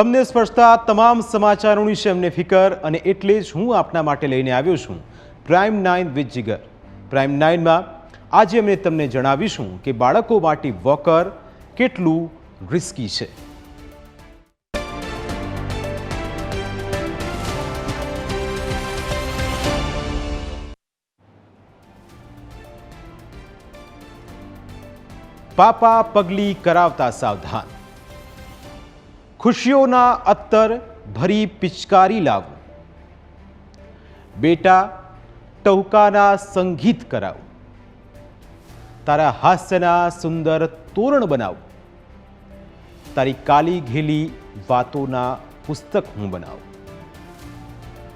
તમને સ્પર્શતા તમામ સમાચારોની છે અમને ફિકર અને એટલે જ હું આપના માટે લઈને આવ્યો છું. Prime nine with Jigar. Prime નાઇનમાં આજે અમે તમને જણાવીશું કે બાળકો માટે વોકર કેટલું રિસ્કી છે. પાપા પગલી કરાવતા સાવધાન. ખુશીઓના અત્તર ભરી પિચકારી લાવું. બેટા, ટહુકાના સંગીત કરાવું. તારા હાસ્યના સુંદર તોરણ બનાવું. તારી કાલી ઘેલી વાતોના પુસ્તક હું બનાવું.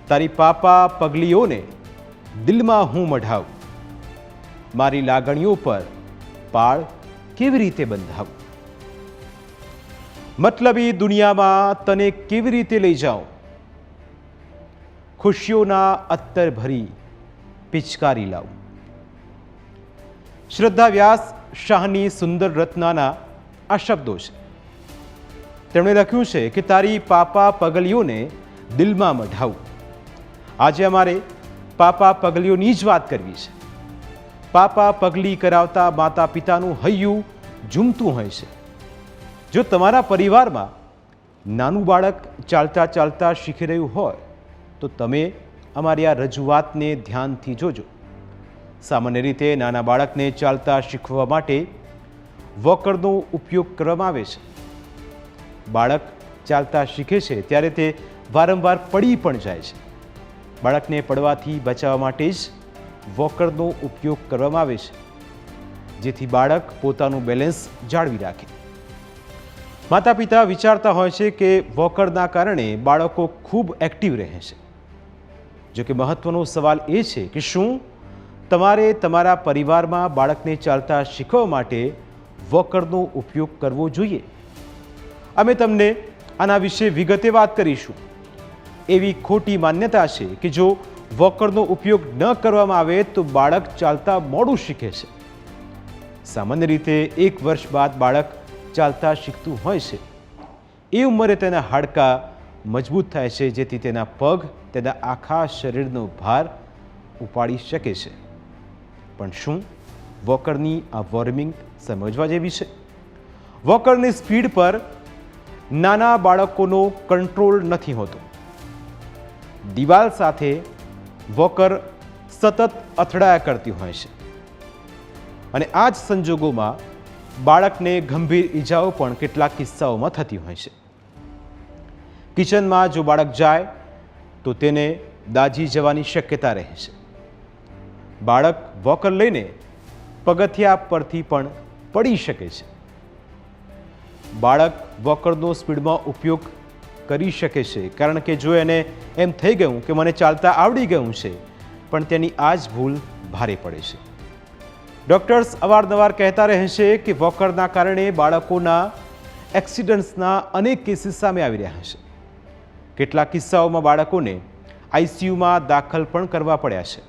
તારી પાપા પગલીઓને દિલમાં હું મઢાવું. મારી લાગણીઓ પર પાળ કેવી રીતે બંધાવું? મતલબી દુનિયામાં તને કેવી રીતે લઈ જાઉં ખુશીઓના અત્તર ભરી પિચકારી લાવું. શ્રદ્ધા વ્યાસ શાહની સુંદર રત્નાના આ શબ્દો છે. તેમણે લખ્યું છે કે તારી પાપા પગલીઓને દિલમાં મઢાવું. આજે અમારે પાપા પગલીઓની જ વાત કરવી છે. પાપા પગલી કરાવતા માતા પિતાનું હૈયું ઝૂમતું હોય છે. જો તમારા પરિવારમાં નાનું બાળક ચાલતા ચાલતા શીખી રહ્યું હોય, તો તમે અમારી આ રજૂઆતને ધ્યાનથી જોજો. સામાન્ય રીતે નાના બાળકને ચાલતા શીખવા માટે વોકરનો ઉપયોગ કરવામાં આવે છે. બાળક ચાલતા શીખે છે ત્યારે તે વારંવાર પડી પણ જાય છે. બાળકને પડવાથી બચાવવા માટે જ વોકરનો ઉપયોગ કરવામાં આવે છે, જેથી બાળક પોતાનું બેલેન્સ જાળવી રાખે. માતા પિતા વિચારતા હોય છે કે વોકરના કારણે બાળકો ખૂબ એક્ટિવ રહે છે. જો કે મહત્વનો સવાલ એ છે કે શું તમારે તમારા પરિવારમાં બાળકને ચાલતા શીખવા માટે વોકરનો ઉપયોગ કરવો જોઈએ? અમે તમને આના વિશે વિગતે વાત કરીશું. એવી ખોટી માન્યતા છે કે જો વોકરનો ઉપયોગ ન કરવામાં આવે તો બાળક ચાલતા મોડું શીખે છે. સામાન્ય રીતે એક વર્ષ બાદ બાળક ચાલતા શીખતું હોય છે. એ ઉંમરે તેના હાડકાં મજબૂત થાય છે, જેથી તેના પગ, તેના આખા શરીરનો ભાર ઉપાડી શકે છે. પણ શું વોકરની આ વોર્મિંગ સમજવા જેવી છે? વોકરની સ્પીડ પર નાના બાળકોનો કંટ્રોલ નથી હોતો. દિવાલ સાથે વોકર સતત અથડાયા કરતી હોય છે. અને આ જ સંજોગોમાં બાળકને ગંભીર ઈજાઓ પણ કેટલાક કિસ્સાઓમાં થતી હોય છે. કિચનમાં જો બાળક જાય, તો તેને દાજી જવાની શક્યતા રહે છે. બાળક વોકર લઈને પગથિયા પરથી પણ પડી શકે છે. બાળક વોકરનો સ્પીડમાં ઉપયોગ કરી શકે છે, કારણ કે જો એને એમ થઈ ગયું કે મને ચાલતા આવડી ગયું છે, પણ તેની આ જ ભૂલ ભારે પડે છે. ડૉક્ટર્સ અવારનવાર કહેતા રહે છે કે વોકરના કારણે બાળકોના એક્સિડન્ટ્સના અનેક કેસીસ સામે આવી રહ્યા છે. કેટલાક કિસ્સાઓમાં બાળકોને આઈસીયુમાં દાખલ પણ કરવા પડ્યા છે.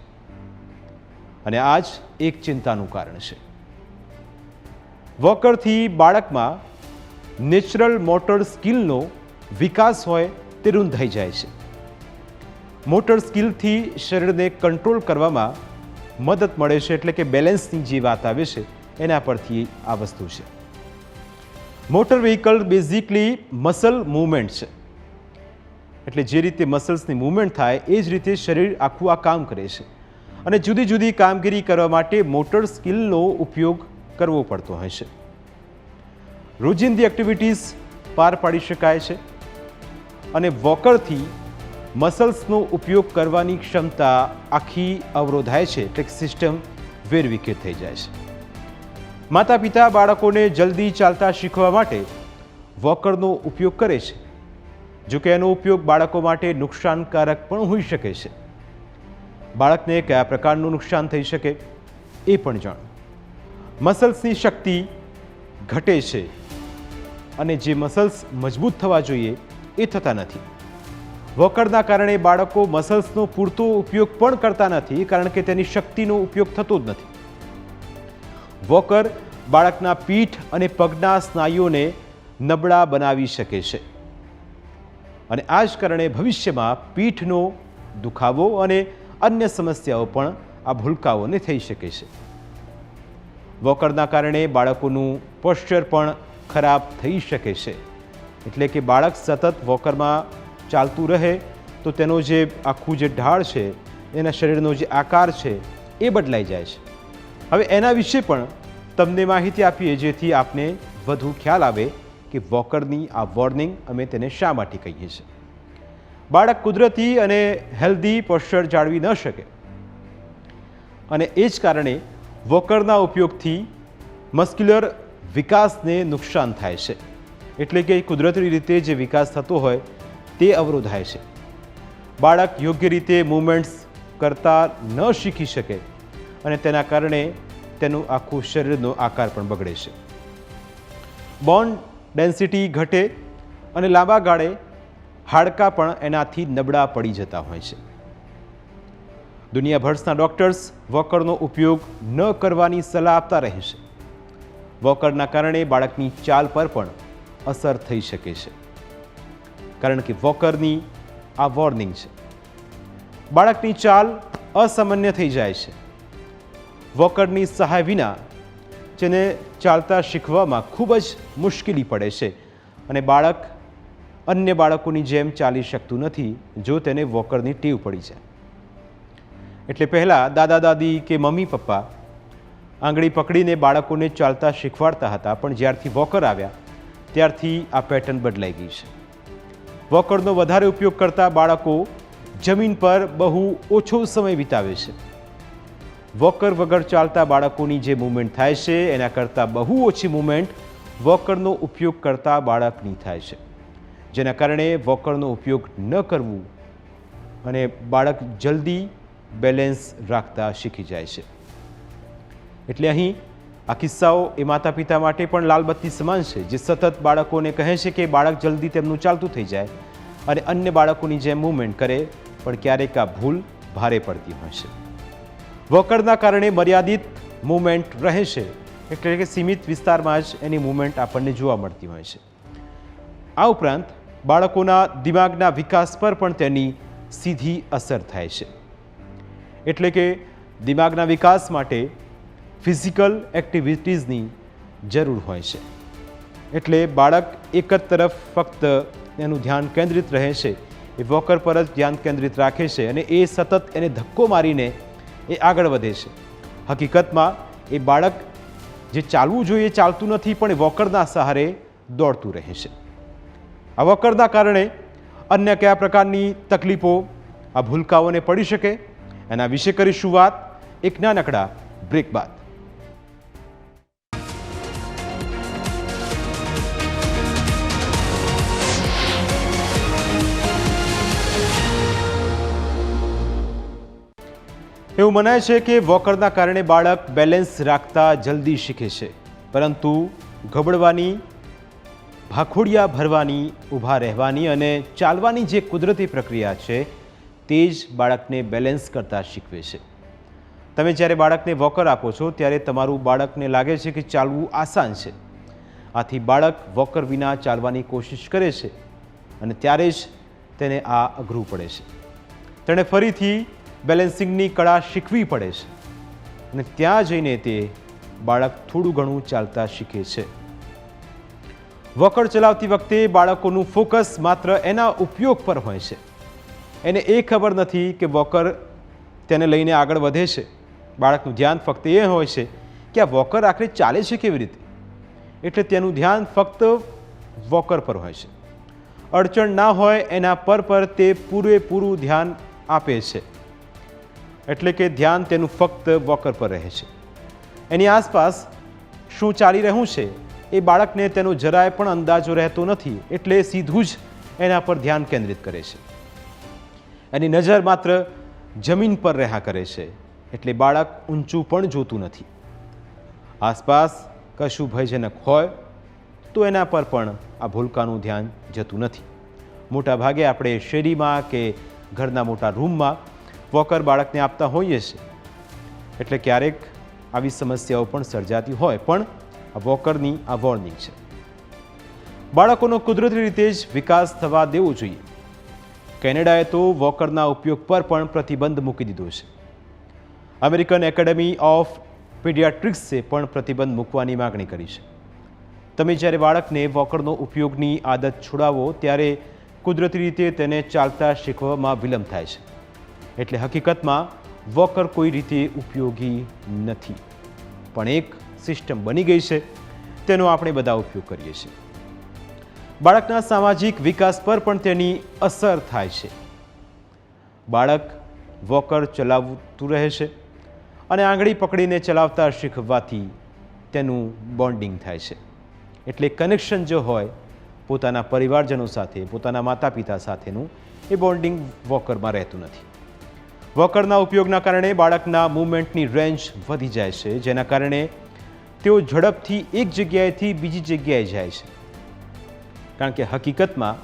અને આ જ એક ચિંતાનું કારણ છે. વોકરથી બાળકમાં નેચરલ મોટર સ્કિલનો વિકાસ હોય તે રૂંધાઈ જાય છે. મોટર સ્કિલથી શરીરને કંટ્રોલ કરવામાં મદદ મળે છે એટલે કે બેલેન્સની જે વાત આવે છે, એના પરથી આ વસ્તુ છે. Motor vehicle basically muscle movement છે. એટલે જે રીતે મસલ્સની મૂવમેન્ટ થાય, એ જ રીતે શરીર આખું આ કામ કરે છે. અને જુદી જુદી કામગીરી કરવા માટે મોટર સ્કિલનો ઉપયોગ કરવો પડતો હોય છે. રોજિંદી એક્ટિવિટીઝ પાર પાડી શકાય છે. અને વોકરથી મસલ્સનો ઉપયોગ કરવાની ક્ષમતા આખી અવરોધાય છે. એટલે સિસ્ટમ વેરવિખેર થઈ જાય છે. માતા પિતા બાળકોને જલ્દી ચાલતા શીખવા માટે વોકરનો ઉપયોગ કરે છે. જોકે એનો ઉપયોગ બાળકો માટે નુકસાનકારક પણ હોઈ શકે છે. બાળકને કયા પ્રકારનું નુકસાન થઈ શકે એ પણ જાણો. મસલ્સની શક્તિ ઘટે છે અને જે મસલ્સ મજબૂત થવા જોઈએ એ થતા નથી. વોકરના કારણે બાળકો મસલ્સનો પૂરતો ઉપયોગ પણ કરતા નથી, કારણ કે તેની શક્તિનો ઉપયોગ થતો જ નથી. વોકર બાળકના પીઠ અને પગના સ્નાયુઓને નબળા બનાવી શકે છે. અને આ જ કારણે ભવિષ્યમાં પીઠનો દુખાવો અને અન્ય સમસ્યાઓ પણ આ ભૂલકાઓને થઈ શકે છે. વોકરના કારણે બાળકોનું પોસ્ચર પણ ખરાબ થઈ શકે છે. એટલે કે બાળક સતત વોકરમાં ચાલતું રહે, તો તેનો જે આખું જે ઢાળ છે, એના શરીરનો જે આકાર છે, એ બદલાઈ જાય છે. હવે એના વિશે પણ તમને માહિતી આપીએ, જેથી આપને વધુ ખ્યાલ આવે કે વોકરની આ વોર્નિંગ અમે તેને શા માટે કહીએ છીએ. બાળક કુદરતી અને હેલ્ધી પોસ્ચર જાળવી ન શકે. અને એ જ કારણે વોકરના ઉપયોગથી મસ્ક્યુલર વિકાસને નુકસાન થાય છે. એટલે કે કુદરતી રીતે જે વિકાસ થતો હોય તે અવરોધાય છે. બાળક યોગ્ય રીતે મૂવમેન્ટ્સ કરતા ન શીખી શકે અને તેના કારણે તેનું આખું શરીરનો આકાર પણ બગડે છે. બોન ડેન્સિટી ઘટે અને લાંબા ગાળે હાડકાં પણ એનાથી નબળા પડી જતા હોય છે. દુનિયાભરના ડૉક્ટર્સ વોકરનો ઉપયોગ ન કરવાની સલાહ આપતા રહે છે. વોકરના કારણે બાળકની ચાલ પર પણ અસર થઈ શકે છે. કારણ કે વોકરની આ વોર્નિંગ છે. બાળકની ચાલ અસામાન્ય થઈ જાય છે. વોકરની સહાય વિના જેને ચાલતા શીખવામાં ખૂબ જ મુશ્કેલી પડે છે. અને બાળક અન્ય બાળકોની જેમ ચાલી શકતું નથી જો તેને વોકરની ટીવ પડી જાય. એટલે પહેલાં દાદા દાદી કે મમ્મી પપ્પા આંગળી પકડીને બાળકોને ચાલતા શીખવાડતા હતા, પણ જ્યારથી વોકર આવ્યા, ત્યારથી આ પેટર્ન બદલાઈ ગઈ છે. વોકરનો વધારે ઉપયોગ કરતા બાળકો જમીન પર બહુ ઓછો સમય વિતાવે છે. વોકર વગર ચાલતા બાળકોની જે મૂવમેન્ટ થાય છે, એના કરતાં બહુ ઓછી મૂવમેન્ટ વોકરનો ઉપયોગ કરતા બાળકની થાય છે. જેના કારણે વોકરનો ઉપયોગ ન કરવું અને બાળક જલ્દી બેલેન્સ રાખતા શીખી જાય છે. એટલે અહીં આ કિસ્સાઓ એ માતા પિતા માટે પણ લાલબત્તી સમાન છે, જે સતત બાળકોને કહે છે કે બાળક જલ્દી તેમનું ચાલતું થઈ જાય અને અન્ય બાળકોની જેમ મૂવમેન્ટ કરે, પણ ક્યારેક આ ભૂલ ભારે પડતી હોય છે. વોકરના કારણે મર્યાદિત મૂવમેન્ટ રહે છે, એટલે કે સીમિત વિસ્તારમાં જ એની મૂવમેન્ટ આપણને જોવા મળતી હોય છે. આ ઉપરાંત બાળકોના દિમાગના વિકાસ પર પણ તેની સીધી અસર થાય છે. એટલે કે દિમાગના વિકાસ માટે ફિઝિકલ એક્ટિવિટીઝની જરૂર હોય છે. એટલે બાળક એક જ તરફ ફક્ત એનું ધ્યાન કેન્દ્રિત રહે છે, એ વોકર પર જ ધ્યાન કેન્દ્રિત રાખે છે અને એ સતત એને ધક્કો મારીને એ આગળ વધે છે. હકીકતમાં એ બાળક જે ચાલવું જોઈએ ચાલતું નથી, પણ વોકરના સહારે દોડતું રહે છે. આ વોકરના કારણે અન્ય કયા પ્રકારની તકલીફો, આ ભૂલકાઓને પડી શકે? એના વિશે કરીશું વાત એક નાનકડા બ્રેક બાદ. એવું મનાય છે કે વોકરના કારણે બાળક બેલેન્સ રાખતા જલ્દી શીખે છે. પરંતુ ગબડવાની, ભાખોડિયા ભરવાની, ઊભા રહેવાની અને ચાલવાની જે કુદરતી પ્રક્રિયા છે, તે જ બાળકને બેલેન્સ કરતા શીખવે છે. તમે જ્યારે બાળકને વોકર આપો છો, ત્યારે તમારું બાળકને લાગે છે કે ચાલવું આસાન છે. આથી બાળક વોકર વિના ચાલવાની કોશિશ કરે છે અને ત્યારે જ તેને આ અઘરું પડે છે. તેણે ફરીથી બેલેન્સિંગની કળા શીખવી પડે છે. અને ત્યાં જઈને તે બાળક થોડું ઘણું ચાલતા શીખે છે. વોકર ચલાવતી વખતે બાળકોનું ફોકસ માત્ર એના ઉપયોગ પર હોય છે. એને એ ખબર નથી કે વોકર તેને લઈને આગળ વધે છે. બાળકનું ધ્યાન ફક્ત એ હોય છે કે આ વોકર આખરે ચાલે છે કેવી રીતે? એટલે તેનું ધ્યાન ફક્ત વોકર પર હોય છે. અડચણ ના હોય એના પર પર તે પૂરેપૂરું ધ્યાન આપે છે. એટલે કે ધ્યાન તેનું ફક્ત વોકર પર રહે છે. એની આસપાસ શું ચાલી રહ્યું છે એ બાળકને તેનો જરાય પણ અંદાજો રહેતો નથી એટલે સીધું જ એના પર ધ્યાન કેન્દ્રિત કરે છે. એની નજર માત્ર જમીન પર રહ્યા કરે છે એટલે બાળક ઊંચું પણ જોતું નથી. આસપાસ કશું ભયજનક હોય તો એના પર પણ આ ભૂલકાનું ધ્યાન જતું નથી. મોટાભાગે આપણે શેરીમાં કે ઘરના મોટા રૂમમાં વોકર બાળકને આપતા હોઈએ છીએ. એટલે ક્યારેક આવી સમસ્યાઓ પણ સર્જાતી હોય, પણ આ વોકરની આ વોર્નિંગ છે. બાળકોનો કુદરતી રીતે જ વિકાસ થવા દેવો જોઈએ. કેનેડાએ તો વોકરના ઉપયોગ પર પણ પ્રતિબંધ મૂકી દીધો છે. અમેરિકન એકેડમી ઓફ પીડિયાટ્રિક્સે પણ પ્રતિબંધ મૂકવાની માગણી કરી છે. તમે જ્યારે બાળકને વોકરનો ઉપયોગની આદત છોડાવો, ત્યારે કુદરતી રીતે તેને ચાલતા શીખવામાં વિલંબ થાય છે. એટલે હકીકતમાં વોકર કોઈ રીતે ઉપયોગી નથી. પણ એક સિસ્ટમ બની ગઈ છે, તેનો આપણે બધા ઉપયોગ કરીએ છીએ. બાળકના સામાજિક વિકાસ પર પણ તેની અસર થાય છે. બાળક વોકર ચલાવતું રહે છે અને આંગળી પકડીને ચલાવતા શીખવાથી તેનું બોન્ડિંગ થાય છે. એટલે કનેક્શન જો હોય, પોતાના પરિવારજનો સાથે, પોતાના માતા પિતા સાથેનું એ બોન્ડિંગ વોકરમાં રહેતું નથી. વોકરના ઉપયોગના કારણે બાળકના મૂવમેન્ટની રેન્જ વધી જાય છે, જેના કારણે તેઓ ઝડપથી એક જગ્યાએથી બીજી જગ્યાએ જાય છે. કારણ કે હકીકતમાં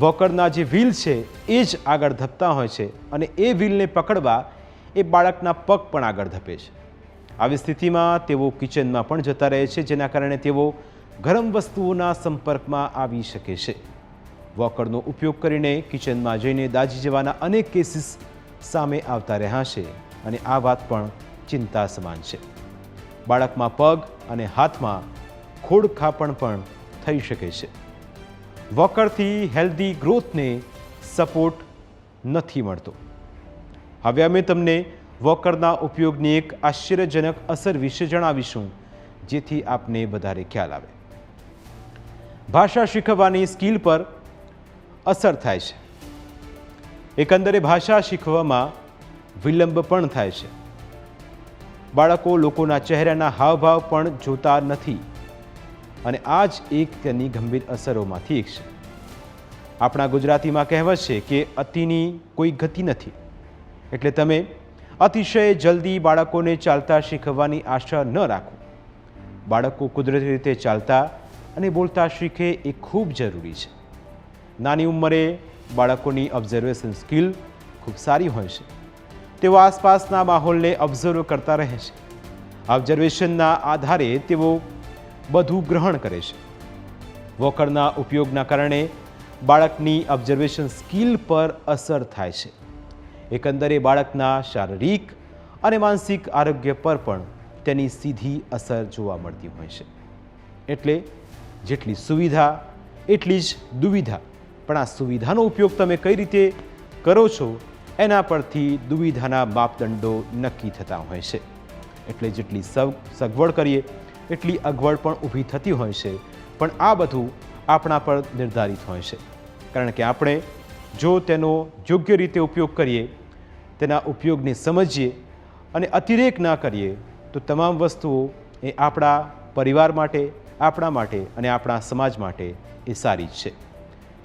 વોકરના જે વ્હીલ છે, એ જ આગળ ધપતા હોય છે અને એ વ્હીલને પકડવા એ બાળકના પગ પણ આગળ ધપે છે. આવી સ્થિતિમાં તેઓ કિચનમાં પણ જતા રહે છે, જેના કારણે તેઓ ગરમ વસ્તુઓના સંપર્કમાં આવી શકે છે. વોકરનો ઉપયોગ કરીને કિચનમાં જઈને દાજી જવાના અનેક કેસીસ સામે આવતા રહ્યા છે અને આ વાત પણ ચિંતા સમાન છે. બાળકમાં પગ અને હાથમાં ખોડખાપણ પણ થઈ શકે છે. વોકરથી હેલ્ધી ગ્રોથને સપોર્ટ નથી મળતો. હવે અમે તમને વોકરના ઉપયોગની એક આશ્ચર્યજનક અસર વિશે જણાવીશું, જેથી આપને વધારે ખ્યાલ આવે. ભાષા શીખવવાની સ્કિલ પર અસર થાય છે. એકંદરે ભાષા શીખવામાં વિલંબ પણ થાય છે. બાળકો લોકોના ચહેરાના હાવભાવ પણ જોતા નથી અને આ જ એક તેની ગંભીર અસરોમાંથી એક છે. આપણા ગુજરાતીમાં કહેવત છે કે અતિની કોઈ ગતિ નથી. એટલે તમે અતિશય જલ્દી બાળકોને ચાલતા શીખવવાની આશા ન રાખો. બાળકો કુદરતી રીતે ચાલતા અને બોલતા શીખે એ ખૂબ જરૂરી છે. નાની ઉંમરે બાળકોની ઓબ્ઝર્વેશન સ્કિલ ખૂબ સારી હોય છે. તેઓ આસપાસના માહોલને ઓબ્ઝર્વ કરતા રહે છે. ઓબ્ઝર્વેશનના આધારે તેઓ બધું ગ્રહણ કરે છે. વોકરના ઉપયોગના કારણે બાળકની ઓબ્ઝર્વેશન સ્કિલ પર અસર થાય છે. એકંદરે બાળકના શારીરિક અને માનસિક આરોગ્ય પર પણ તેની સીધી અસર જોવા મળતી હોય છે. એટલે જેટલી સુવિધા, એટલી જ દુવિધા. પણ આ સુવિધાનો ઉપયોગ તમે કઈ રીતે કરો છો, એના પરથી દુવિધાના માપદંડો નક્કી થતા હોય છે. એટલે જેટલી સગ, સગવડ કરીએ, એટલી અગવડ પણ ઊભી થતી હોય છે. પણ આ બધું આપણા પર નિર્ધારિત હોય છે. કારણ કે આપણે જો તેનો યોગ્ય રીતે ઉપયોગ કરીએ, તેના ઉપયોગને સમજીએ અને અતિરેક ના કરીએ, તો તમામ વસ્તુઓ એ આપણા પરિવાર માટે, આપણા માટે અને આપણા સમાજ માટે એ સારી જ છે.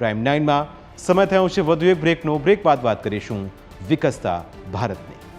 પ્રાઇમ નાઇનમાં સમય થયો છે વધુ એક બ્રેકનો બ્રેક બાદ વાત કરીશું વિકસતા ભારતની.